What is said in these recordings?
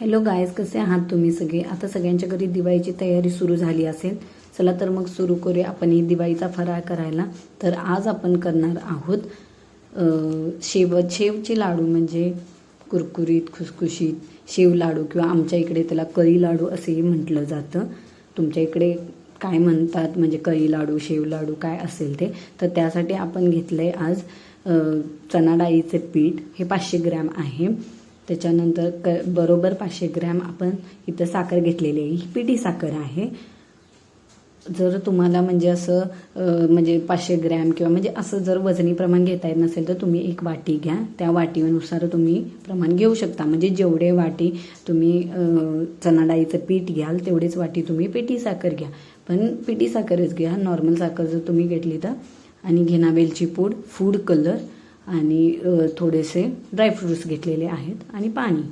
Hello guys कसे आहात तुम्ही सगळे? आता सगळ्यांच्या घरी दिवाळीची तयारी सुरू झाली असेल. चला तर मग सुरू करूया आपण ही दिवाळीचा फराळ करायला. तर आज आपण करणार आहोत शेव शेवचे लाडू म्हणजे कुरकुरीत खुसखुशीत शेव लाडू किंवा आमच्या इकडे त्याला कळी लाडू असेही म्हटलं जातं. तुमच्या इकडे काय म्हणतात? म्हणजे कळी लाडू शेव लाडू काय असेल ते? तर त्यासाठी आपण घेतलं आहे आज चणा डाळीचे पीठ. हे पाचशे ग्रॅम आहे. त्याच्यानंतर क बरोबर पाचशे ग्रॅम आपण इथं साखर घेतलेली आहे. ही पिठी साखर आहे. जर तुम्हाला म्हणजे असं म्हणजे पाचशे ग्रॅम किंवा म्हणजे असं जर वजनी प्रमाण घेता येत नसेल तर तुम्ही एक वाटी घ्या. त्या वाटीनुसार तुम्ही प्रमाण घेऊ शकता. म्हणजे जेवढे वाटी तुम्ही अ, डाळीचं पीठ घ्याल तेवढेच वाटी तुम्ही पिठी साखर घ्या. पण पिठी साखरच घ्या. नॉर्मल साखर जर तुम्ही घेतली तर. आणि घेणा वेलची पूड फूड कलर. आणि थोडेसे ड्रायफ्रूट्स घेतलेले आहेत आणि पाणी.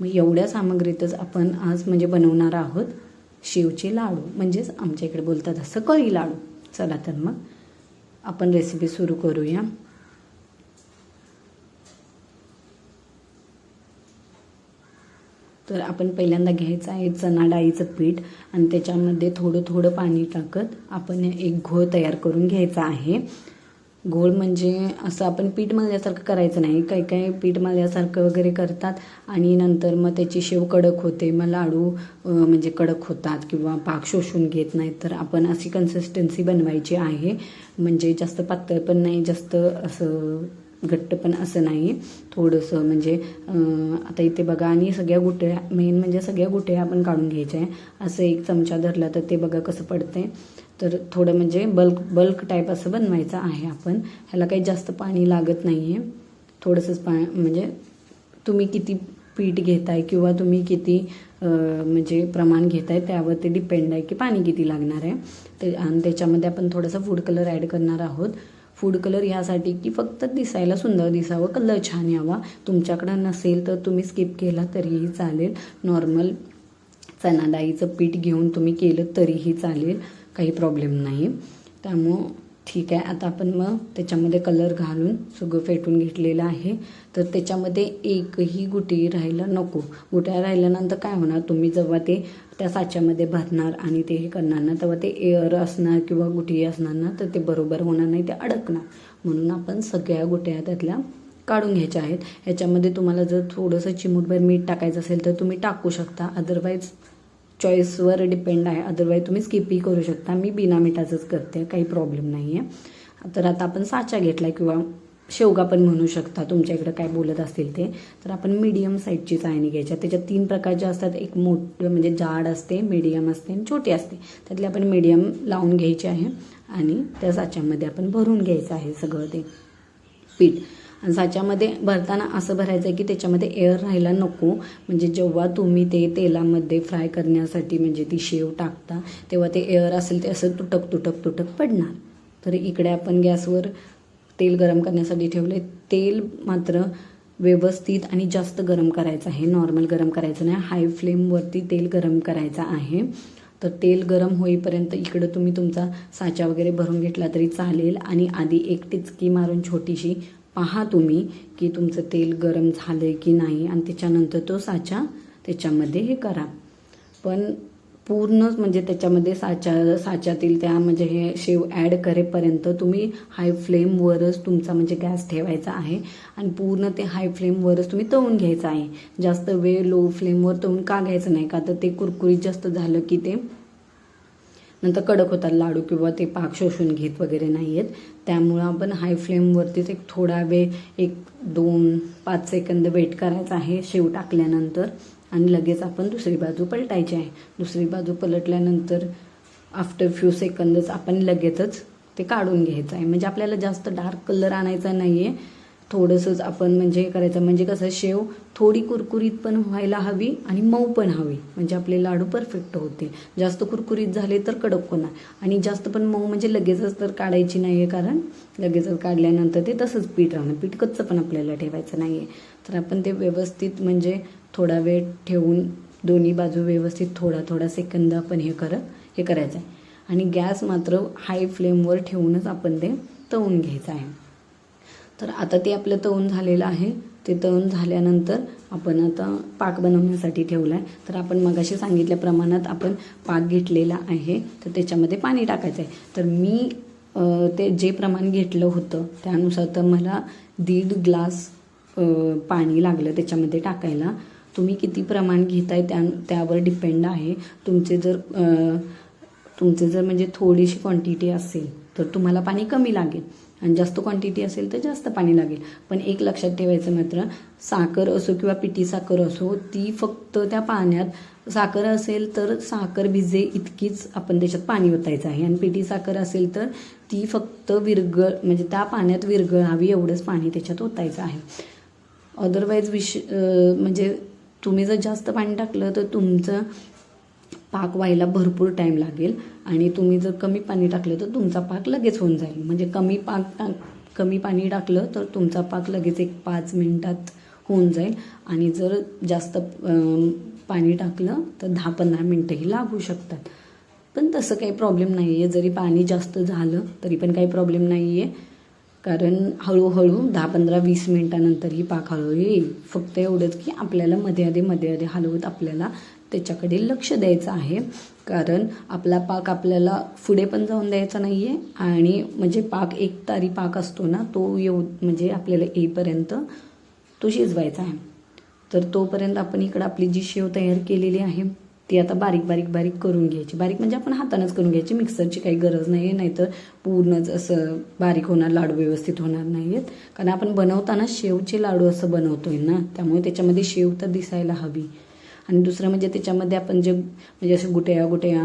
मग एवढ्या सामग्रीतच आपण आज म्हणजे बनवणार आहोत शेवचे लाडू. म्हणजेच आमच्या इकडे बोलतात असं कळी लाडू. चला तर मग आपण रेसिपी सुरू करूया. तर आपण पहिल्यांदा घ्यायचं आहे चणा डाळीचं पीठ आणि त्याच्यामध्ये थोडं थोडं पाणी टाकत आपण एक घोळ तयार करून घ्यायचा आहे. घोळ म्हणजे असं आपण पीठ मळल्यासारखं करायचं नाही. काही काही पीठ मळल्यासारखं वगैरे करतात आणि नंतर मग त्याची शेव कडक होते. मग लाडू म्हणजे कडक होतात किंवा पाक शोषून घेत नाहीत तर आपण अशी कन्सिस्टन्सी बनवायची आहे. म्हणजे जास्त पातळ पण नाही जास्त असं घट्ट पण असं नाही. थोडंसं म्हणजे आता इथे बघा आणि सगळ्या गुठळ्या मेन म्हणजे सगळ्या गुठळ्या आपण काढून घ्यायच्या आहे. असं एक चमचा धरला तर ते बघा कसं पडतंय. तर थोडं म्हणजे बल्क बल्क टाईप असं बनवायचं आहे आपण. ह्याला काही जास्त पाणी लागत नाही आहे थोडंसंच पा म्हणजे तुम्ही किती पीठ घेताय किंवा तुम्ही किती म्हणजे प्रमाण घेताय त्यावर ते डिपेंड आहे की पाणी किती लागणार आहे. ते आणि त्याच्यामध्ये आपण थोडासा फूड कलर ॲड करणार आहोत. फूड कलर ह्यासाठी की फक्त दिसायला सुंदर दिसावं कलर छान यावा. तुमच्याकडं नसेल तर तुम्ही स्किप केला तरीही चालेल. नॉर्मल चणाडाईचं पीठ घेऊन तुम्ही केलं तरीही चालेल. काही प्रॉब्लेम नाही. त्यामुळं ठीक आहे. आता आपण मग त्याच्यामध्ये कलर घालून सगळं फेटून घेतलेलं आहे. तर त्याच्यामध्ये एकही गुटी राहायला नको. गुट्या राहिल्यानंतर काय होणार? तुम्ही जेव्हा ते त्या साच्यामध्ये भरणार आणि ते हे करणार ना तेव्हा ते एअर असणार किंवा गुटी असणार ना तर ते बरोबर होणार नाही ते अडकणार. म्हणून आपण सगळ्या गुट्या त्यातल्या काढून घ्यायच्या आहेत. ह्याच्यामध्ये तुम्हाला जर थोडंसं चिमूटभर मीठ टाकायचं असेल तर तुम्ही टाकू शकता. अदरवाईज चॉईसवर डिपेंड आहे. अदरवाईज तुम्ही स्किपही करू शकता. मी बिना मिठाचंच करते. काही प्रॉब्लेम नाही आहे तर आता आपण साचा घेतला किंवा शेवगा पण म्हणू शकता. तुमच्या इकडं काय बोलत असतील ते. तर आपण मीडियम साईजची चाळणी घ्यायच्या त्याच्यात तीन प्रकारच्या असतात एक मोठ म्हणजे जाड असते मीडियम असते आणि छोटी असते. त्यातली आपण मीडियम लावून घ्यायची आहे. आणि त्या साच्यामध्ये आपण भरून घ्यायचं आहे सगळं ते पीठ. साच्यामध्ये भरताना असं भरायचं आहे की त्याच्यामध्ये एअर राहायला नको. म्हणजे जेव्हा तुम्ही ते तेलामध्ये फ्राय करण्यासाठी म्हणजे ती शेव टाकता तेव्हा ते एअर असेल ते असं तुटक तुटक तुटक पडणार. तर इकडे आपण गॅसवर तेल गरम करण्यासाठी ठेवले तेल मात्र व्यवस्थित आणि जास्त गरम करायचं आहे. नॉर्मल गरम करायचं नाही. हाय फ्लेमवरती तेल गरम करायचं आहे. तर तेल गरम होईपर्यंत इकडं तुम्ही तुमचा साचा वगैरे भरून घेतला तरी चालेल. आणि आधी एक टिचकी मारून छोटीशी पहा तुम्ही की तुमचं तेल गरम झालं आहे की नाही आणि त्याच्यानंतर तो साचा त्याच्यामध्ये हे करा. पण पूर्णच म्हणजे त्याच्यामध्ये साच्या साच्यातील त्या म्हणजे हे शेव ॲड करेपर्यंत तुम्ही हाय फ्लेमवरच तुमचा म्हणजे गॅस ठेवायचा आहे आणि पूर्ण ते हाय फ्लेमवरच तुम्ही तळून घ्यायचं आहे. जास्त वेळ लो फ्लेमवर तळून का घ्यायचं नाही? का तर ते कुरकुरीत जास्त झालं की ते नंतर कडक होतात लाडू किंवा ते पाक शोषून घेत वगैरे नाही आहेत त्यामुळं आपण हाय फ्लेमवरतीच एक थोडा वेळ एक दोन पाच सेकंद वेट करायचा आहे शेव टाकल्यानंतर आणि लगेच आपण दुसरी बाजू पलटायची आहे. दुसरी बाजू पलटल्यानंतर आफ्टर फ्यू सेकंदच आपण लगेचच ते काढून घ्यायचं आहे. म्हणजे आपल्याला जास्त डार्क कलर आणायचा नाही आहे थोडंसंच आपण म्हणजे हे करायचं. म्हणजे कसं शेव थोडी कुरकुरीत पण व्हायला हवी आणि मऊ पण हवी. म्हणजे आपले लाडू परफेक्ट होतील. जास्त कुरकुरीत झाले तर कडक होणार. आणि जास्त पण मऊ म्हणजे लगेचच तर काढायची नाही आहे कारण लगेचच काढल्यानंतर ते तसंच पीठ राहणार. पीठ कच्चं पण आपल्याला ठेवायचं नाही आहे तर आपण ते व्यवस्थित म्हणजे थोडा वेळ ठेवून दोन्ही बाजू व्यवस्थित थोडा थोडा सेकंद आपण हे करत हे करायचं आहे आणि गॅस मात्र हाय फ्लेमवर ठेवूनच आपण ते तळून घ्यायचं आहे. तर आता ते आपलं तळून झालेलं आहे. ते तळून झाल्यानंतर आपण आता पाक बनवण्यासाठी ठेवला आहे तर आपण मगाशी सांगितल्या प्रमाणात आपण पाक घेतलेला आहे. तर त्याच्यामध्ये पाणी टाकायचं आहे तर मी ते जे प्रमाण घेतलं होतं त्यानुसार तर मला दीड ग्लास पाणी लागलं त्याच्यामध्ये टाकायला. तुम्ही किती प्रमाण घेताय त्या त्यावर डिपेंड आहे. तुमचे जर तुमचे जर म्हणजे थोडीशी क्वांटिटी असेल तर तुम्हाला पाणी कमी लागेल. आणि जास्त क्वांटिटी असेल तर जास्त पाणी लागेल. पण एक लक्षात ठेवायचं मात्र साखर असो किंवा पिठी साखर असो ती फक्त त्या पाण्यात साखर असेल तर साखर भिजे इतकीच आपण त्याच्यात पाणी ओतायचं आहे. आणि पिठी साखर असेल तर ती फक्त विरगळ म्हणजे त्या पाण्यात विरघळावी एवढंच पाणी त्याच्यात ओतायचं आहे. अदरवाईज विष म्हणजे तुम्ही जर जास्त पाणी टाकलं तर तुमचं पाक व्हायला भरपूर टाईम लागेल. आणि तुम्ही जर कमी पाणी टाकलं तर तुमचा पाक लगेच होऊन जाईल. म्हणजे कमी पाक टाक कमी पाणी टाकलं तर तुमचा पाक लगेच एक पाच मिनटात होऊन जाईल. आणि जर जास्त पाणी टाकलं तर दहा पंधरा मिनटंही लागू शकतात. पण तसं काही प्रॉब्लेम नाही आहे जरी पाणी जास्त झालं तरी पण काही प्रॉब्लेम नाही आहे कारण हळूहळू दहा पंधरा वीस मिनटानंतरही पाक हळूहळू येईल. फक्त एवढंच की आपल्याला मध्ये आधी मध्ये आधी हलवत आपल्याला त्याच्याकडे लक्ष द्यायचं आहे. कारण आपला पाक आपल्याला पुढे पण जाऊन द्यायचा नाही आहे आणि म्हणजे पाक एक तारी पाक असतो ना तो येऊ म्हणजे आपल्याला येईपर्यंत तो शिजवायचा आहे. तर तोपर्यंत आपण इकडं आपली जी शेव तयार केलेली आहे ती आता बारीक बारीक बारीक करून घ्यायची. बारीक म्हणजे आपण हातानंच करून घ्यायची. मिक्सरची काही गरज नाही आहे नाहीतर पूर्णच असं बारीक होणार लाडू व्यवस्थित होणार नाही आहेत कारण आपण बनवताना शेवचे लाडू असं बनवतोय ना त्यामुळे त्याच्यामध्ये शेव तर दिसायला हवी. आणि दुसरं म्हणजे त्याच्यामध्ये आपण जे म्हणजे असे गुटया गुटया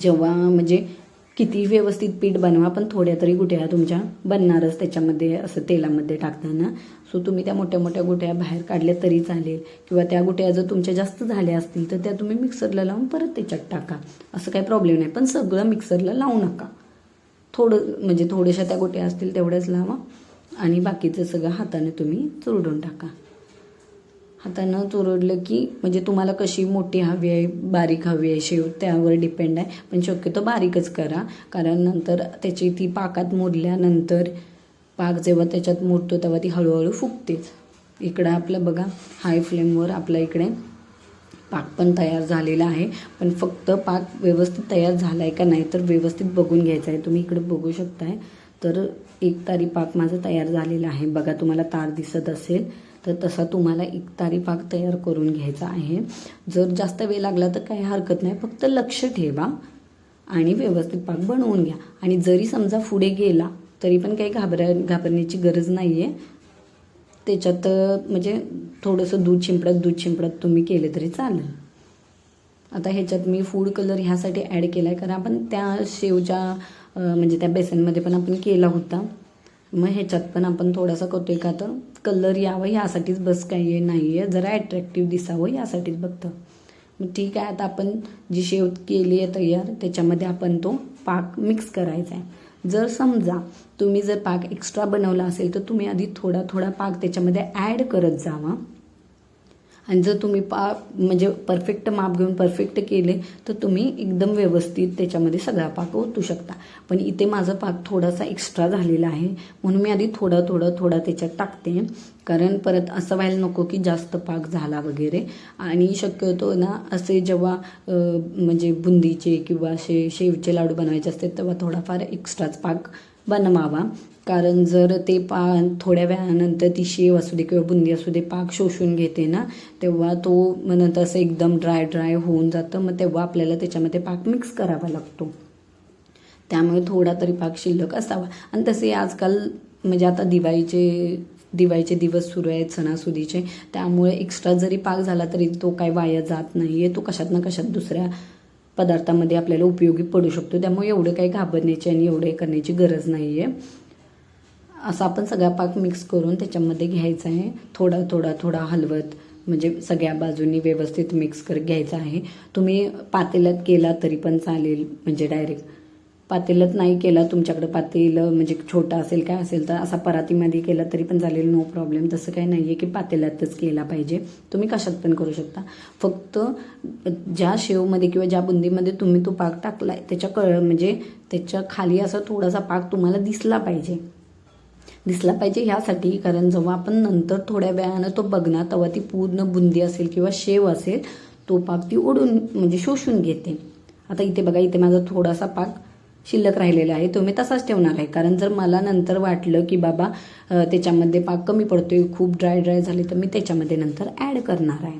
जेव्हा म्हणजे किती व्यवस्थित पीठ बनवा पण थोड्या तरी गुट्या तुमच्या बनणारच त्याच्यामध्ये असं तेलामध्ये टाकताना. सो तुम्ही त्या मोठ्या मोठ्या गुट्या बाहेर काढल्या तरी चालेल. किंवा त्या गुट्या जर तुमच्या जास्त झाल्या असतील तर त्या तुम्ही मिक्सरला लावून परत त्याच्यात टाका. असं काही प्रॉब्लेम नाही. पण सगळं मिक्सरला लावू नका. थोडं म्हणजे थोड्याशा त्या गोट्या असतील तेवढ्याच लावा. आणि बाकीचं सगळं हाताने तुम्ही चुरडून टाका. हातानं चुरडलं की म्हणजे तुम्हाला कशी मोठी हवी आहे बारीक हवी आहे शेव त्यावर डिपेंड आहे. पण शक्यतो बारीकच करा. कारण नंतर त्याची ती पाकात मोडल्यानंतर पाक जेव्हा त्याच्यात मोडतो तेव्हा ती हळूहळू फुगतेच. इकडं आपलं बघा हाय फ्लेमवर आपल्या इकडे पाक पण तयार झालेला आहे. पण फक्त पाक व्यवस्थित तयार झाला आहे का नाही तर व्यवस्थित बघून घ्यायचं आहे. तुम्ही इकडे बघू शकताय. तर एक तारी पाक माझा तयार झालेला आहे. बघा तुम्हाला तार दिसत असेल. तर तसा तुम्हाला एक तारीपाक तयार करून घ्यायचा आहे. जर जास्त वेळ लागला तर काही हरकत नाही. फक्त लक्ष ठेवा आणि व्यवस्थित पाक बनवून घ्या. आणि जरी समजा पुढे गेला तरी पण काही घाबरा घाबरण्याची गरज नाही आहे त्याच्यात म्हणजे थोडंसं दूध शिंपडत दूध शिंपडत तुम्ही केले तरी चालेल. आता ह्याच्यात मी फूड कलर ह्यासाठी ॲड केला आहे कारण आपण त्या शेवच्या म्हणजे त्या बेसनमध्ये पण आपण केला होता. मग ह्याच्यात पण आपण थोडासा करतोय का तर कलर यावं यासाठीच बस काही नाही आहे जरा ॲट्रॅक्टिव्ह दिसावं यासाठीच बघतं. मग ठीक आहे आता आपण जी शेव केली आहे तयार त्याच्यामध्ये आपण तो पाक मिक्स करायचा आहे. जर समजा तुम्ही जर पाक एक्स्ट्रा बनवला असेल तर तुम्ही आधी थोडा थोडा पाक त्याच्यामध्ये ॲड करत जावा. आणि जर तुम्ही पा म्हणजे परफेक्ट माप घेऊन परफेक्ट केले तर तुम्ही एकदम व्यवस्थित त्याच्यामध्ये सगळा पाक ओतू शकता. पण इथे माझा पाक थोडासा एक्स्ट्रा झालेला आहे. म्हणून मी आधी थोडा थोडा थोडा त्याच्यात टाकते. कारण परत असं व्हायला नको की जास्त पाक झाला वगैरे. आणि शक्यतो ना असे जेव्हा म्हणजे बुंदीचे किंवा असे शेवचे लाडू बनवायचे असते तेव्हा थोडाफार एक्स्ट्राच पाक बनवावा. कारण जर ते पा थोड्या वेळानंतर ती शेव असू दे किंवा बुंदी असू दे पाक शोषून घेते ना तेव्हा तो मग नंतर असं एकदम ड्राय ड्राय होऊन जातं. मग तेव्हा आपल्याला त्याच्यामध्ये पाक मिक्स करावा लागतो. त्यामुळे थोडा तरी पाक शिल्लक असावा. आणि तसे आजकाल म्हणजे आता दिवाळीचे दिवाळीचे दिवस सुरू आहेत सणासुदीचे. त्यामुळे एक्स्ट्रा जरी पाक झाला तरी तो काय वाया जात नाही आहे तो कशात ना कशात दुसऱ्या पदार्थामध्ये आपल्याला उपयोगी पडू शकतो. त्यामुळे एवढं काही घाबरण्याची आणि एवढं करण्याची गरज नाही आहे असा आपण सगळा पाक मिक्स करून त्याच्यामध्ये घ्यायचा आहे. थोडा थोडा थोडा हलवत म्हणजे सगळ्या बाजूनी व्यवस्थित मिक्स कर घ्यायचा आहे. तुम्ही पातेल्यात केला तरी पण चालेल म्हणजे डायरेक्ट पातेल्यात नाही केला तुमच्याकडे पातेलं म्हणजे छोटा असेल काय असेल तर असा परातीमध्ये केला तरी पण चालेल नो प्रॉब्लेम तसं काही नाही आहे की पातेल्यातच केला पाहिजे. तुम्ही कशात पण करू शकता. फक्त ज्या शेवमध्ये किंवा ज्या बुंदीमध्ये तुम्ही तो पाक आहे त्याच्या कळ म्हणजे त्याच्याखाली असा थोडासा पाक तुम्हाला दिसला पाहिजे. दिसला पाहिजे ह्यासाठी. कारण जेव्हा आपण नंतर थोड्या वेळानं तो बघणार तेव्हा ती पूर्ण बुंदी असेल किंवा शेव असेल तो पाक ती ओढून म्हणजे शोषून घेते. आता इथे बघा इथे माझा थोडासा पाक शिल्लक राहिलेला आहे. तो मी तसाच ठेवणार आहे. कारण जर मला नंतर वाटलं की बाबा त्याच्यामध्ये पाक कमी पडतोय खूप ड्राय ड्राय झाले तर मी त्याच्यामध्ये नंतर ॲड करणार आहे.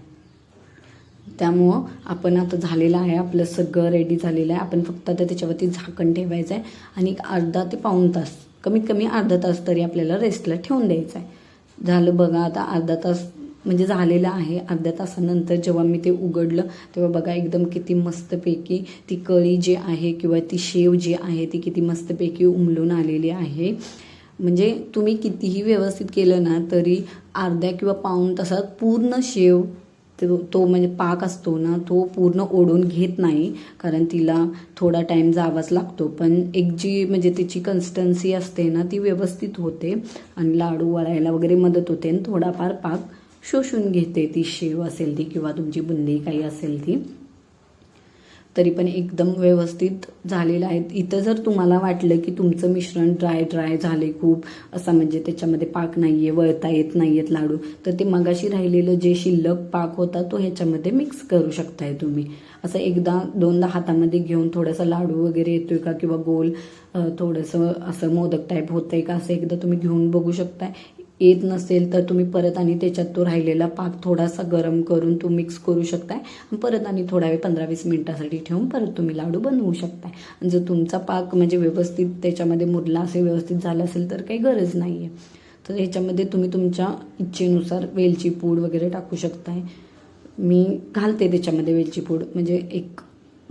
त्यामुळं आपण आता झालेलं आहे आपलं सगळं रेडी झालेलं आहे. आपण फक्त आता त्याच्यावरती झाकण ठेवायचं आहे. आणि एक अर्धा ते पाऊण तास कमीत कमी अर्धा तास तरी आपल्याला रेस्टला ठेवून द्यायचं आहे. झालं बघा आता अर्धा तास म्हणजे झालेलं आहे. अर्ध्या तासानंतर जेव्हा मी ते उघडलं तेव्हा बघा एकदम किती मस्तपैकी ती कळी जी आहे किंवा ती शेव जी आहे ती किती मस्तपैकी उमलून आलेली आहे. म्हणजे तुम्ही कितीही व्यवस्थित केलं ना तरी अर्ध्या किंवा पाऊण तासात पूर्ण शेव तो तो म्हणजे पाक असतो ना तो पूर्ण ओढून घेत नाही कारण तिला थोडा टाईम जावाच लागतो. पण एक जी म्हणजे तिची कन्सिस्टन्सी असते ना ती व्यवस्थित होते आणि लाडू वळायला वगैरे मदत होते आणि थोडाफार पाक शोषून घेते. ती शेव असेल ती किंवा तुमची बुंदी काही असेल ती. तरी पण एकदम व्यवस्थित झालेलं आहे. इथं जर तुम्हाला वाटलं की तुमचं मिश्रण ड्राय ड्राय झाले खूप असं म्हणजे त्याच्यामध्ये पाक नाही आहे वळता येत नाही आहेत लाडू तर ते मगाशी राहिलेलं जे शिल्लक पाक होता तो ह्याच्यामध्ये मिक्स करू शकताय तुम्ही. असं एकदा दोनदा हातामध्ये घेऊन थोडासा लाडू वगैरे येतोय का किंवा गोल थोडंसं असं मोदक टाईप होतंय का असं एकदा तुम्ही घेऊन बघू शकताय. येत नसेल तर तुम्ही परत आणि त्याच्यात तो राहिलेला पाक थोडासा गरम करून तो मिक्स करू शकताय. परत आणि थोडा वेळ पंधरा वीस मिनिटासाठी ठेवून परत तुम्ही लाडू बनवू शकताय. जर तुमचा पाक म्हणजे व्यवस्थित त्याच्यामध्ये मुरला असेल व्यवस्थित झाला असेल तर काही गरज नाही आहे तर ह्याच्यामध्ये तुम्ही तुमच्या इच्छेनुसार वेलची पूड वगैरे टाकू शकताय. मी घालते त्याच्यामध्ये वेलची पूड. म्हणजे एक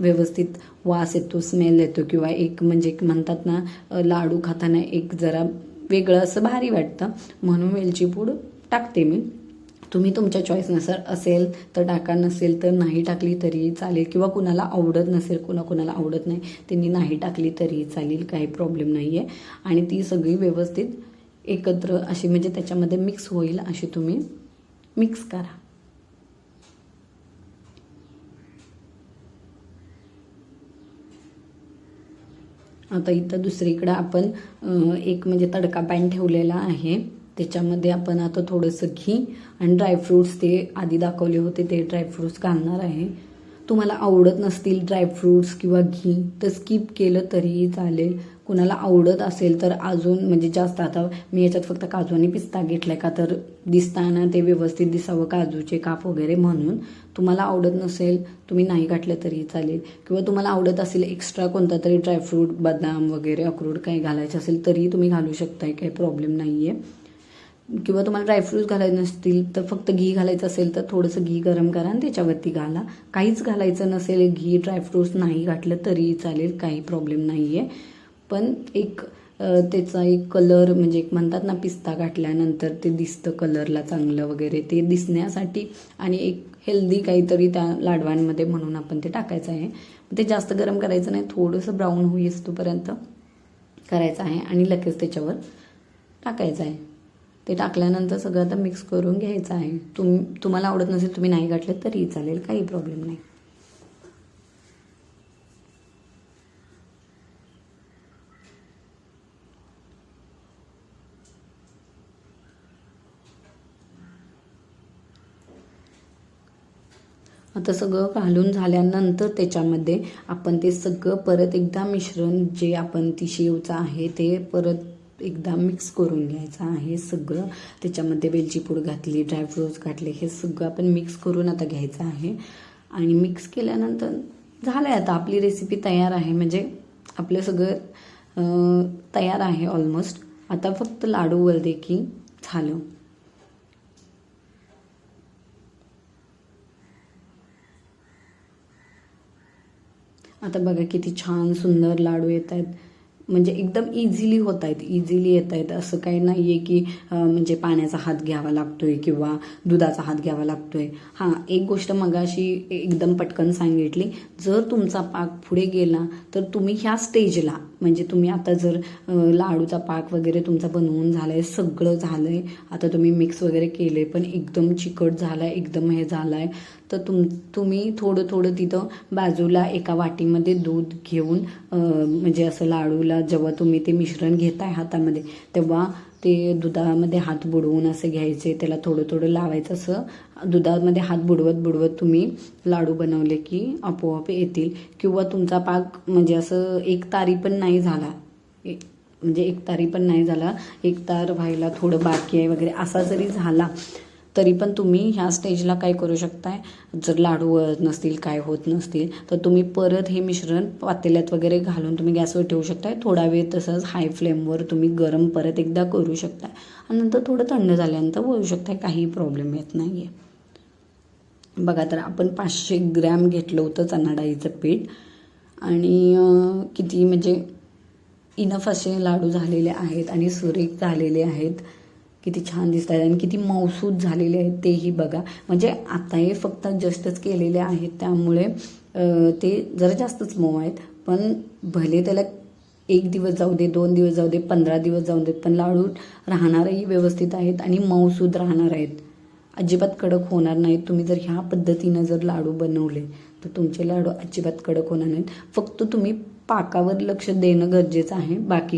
व्यवस्थित वास येतो स्मेल येतो किंवा एक म्हणजे एक म्हणतात ना लाडू खाताना एक जरा वेगळं असं भारी वाटतं. म्हणून वेलची पूड टाकते मी. तुम्ही तुमच्या चॉईसनुसार असेल तर टाका नसेल तर नाही टाकली तरी चालेल. किंवा कुणाला आवडत नसेल कुणा कुणाला आवडत नाही त्यांनी नाही टाकली तरी चालेल काही प्रॉब्लेम नाही आहे आणि ती सगळी व्यवस्थित एकत्र अशी म्हणजे त्याच्यामध्ये मिक्स होईल अशी तुम्ही मिक्स करा. आता इथं दुसरीकडं आपण एक म्हणजे तडका पॅन ठेवलेला आहे. त्याच्यामध्ये आपण आता थोडंसं घी आणि ड्रायफ्रूट्स ते आधी दाखवले होते ते ड्रायफ्रूट्स घालणार आहे. तुम्हाला आवडत नसतील ड्रायफ्रूट्स किंवा घी तर स्किप केलं तरीही चालेल. कुणाला आवडत असेल तर अजून म्हणजे जास्त आता मी याच्यात फक्त काजू आणि पिस्ता घेतलाय का तर दिसताना ते व्यवस्थित दिसावं काजूचे काप वगैरे म्हणून. तुम्हाला आवडत नसेल तुम्ही नाही घातलं तरी चालेल. किंवा तुम्हाला आवडत असेल एक्स्ट्रा कोणता तरी ड्रायफ्रूट बदाम वगैरे अक्रोड काही घालायचं असेल तरीही तुम्ही घालू शकताय काही प्रॉब्लेम नाही आहे किंवा तुम्हाला ड्रायफ्रूट्स घालायचे नसतील तर फक्त घी घालायचं असेल तर थोडंसं घी गरम करा आणि त्याच्यावरती घाला. काहीच घालायचं नसेल घी ड्रायफ्रूट्स नाही घातलं तरी चालेल काही प्रॉब्लेम नाही आहे पण एक त्याचा एक कलर म्हणजे एक म्हणतात ना पिस्ता घातल्यानंतर ते दिसतं कलरला चांगलं वगैरे ते दिसण्यासाठी आणि एक हेल्दी काहीतरी त्या लाडवांमध्ये म्हणून आपण ते टाकायचं आहे. ते जास्त गरम करायचं नाही थोडंसं ब्राऊन होईस तोपर्यंत करायचं आहे आणि लगेच त्याच्यावर टाकायचं आहे. ते टाकल्यानंतर सगळं आता मिक्स करून घ्यायचं आहे. तुम तुम्हाला आवडत नसेल तुम्ही नाही घातलं तरी चालेल काही प्रॉब्लेम नाही. आता सगळं घालून झाल्यानंतर त्याच्यामध्ये आपण ते सगळं परत एकदा मिश्रण जे आपण ती शेवचं आहे ते परत एकदा मिक्स करून घ्यायचं आहे सगळं. त्याच्यामध्ये वेलची पूड घातली ड्रायफ्रूट्स घातले हे सगळं आपण मिक्स करून आता घ्यायचं आहे. आणि मिक्स केल्यानंतर झालं आहे आता आपली रेसिपी तयार आहे. म्हणजे आपलं सगळं तयार आहे ऑलमोस्ट आता फक्त लाडू वळदे की झालं. आता बघा किती छान सुंदर लाडू येत आहेत म्हणजे एकदम इझिली होत आहेत इझिली येत आहेत. असं काही नाही आहे की म्हणजे पाण्याचा हात घ्यावा लागतोय किंवा दुधाचा हात घ्यावा लागतोय. हां एक गोष्ट मगाशी एकदम पटकन सांगितली. जर तुमचा पाक पुढे गेला तर तुम्ही ह्या स्टेजला म्हणजे तुम्ही आता जर लाडूचा पाक वगैरे तुमचा बनवून झालाय सगळं झालंय आता तुम्ही मिक्स वगैरे केले पण एकदम चिकट झालाय एकदम हे झालाय तर तुम तुम्ही थोडं थोडं तिथं बाजूला एका वाटीमध्ये दूध घेऊन म्हणजे असं लाडूला जेव्हा तुम्ही ते मिश्रण घेताय हातामध्ये तेव्हा ते दुधामध्ये हात बुडवून असे घ्यायचे त्याला थोडं थोडं लावायचं असं. दुधामध्ये हात बुडवत बुडवत तुम्ही लाडू बनवले की आपोआप येतील. किंवा तुमचा पाक म्हणजे असं एक तारी पण नाही झाला. ए- म्हणजे एक तारी पण नाही झाला. एक तार व्हायला थोडं बाकी आहे वगैरे असा जरी झाला तरी पण तुम्ही ह्या स्टेजला काय करू शकताय? जर लाडू वळत नसतील काय होत नसतील तर तुम्ही परत हे मिश्रण पातेल्यात वगैरे घालून तुम्ही गॅसवर ठेवू शकताय. थोडा वेळ तसंच हाय फ्लेमवर तुम्ही गरम परत एकदा करू शकताय. आणि नंतर थोडं थंड झाल्यानंतर वळू शकताय काही प्रॉब्लेम येत नाही आहे बघा तर आपण पाचशे ग्रॅम घेतलं होतं चणा डाळीचं पीठ. आणि किती म्हणजे इनफ असे लाडू झालेले आहेत आणि सुरेख झालेले आहेत. किती छान दिसत आहेत आणि किती मौसूद झालेले आहेत तेही बघा. म्हणजे आता हे फक्त जस्टच केलेले आहेत त्यामुळे ते जरा जास्तच मऊ आहेत. पण भले त्याला एक दिवस जाऊ दे दोन दिवस जाऊ दे पंधरा दिवस जाऊ देत पण लाडू राहणारही व्यवस्थित आहेत आणि मऊसूद राहणार आहेत. अजिबात कडक होणार नाहीत. तुम्ही जर ह्या पद्धतीनं जर लाडू बनवले तर तुमचे लाडू अजिबात कडक होणार नाहीत. फक्त तुम्ही पाकावर लक्ष देणं गरजेचं आहे. बाकी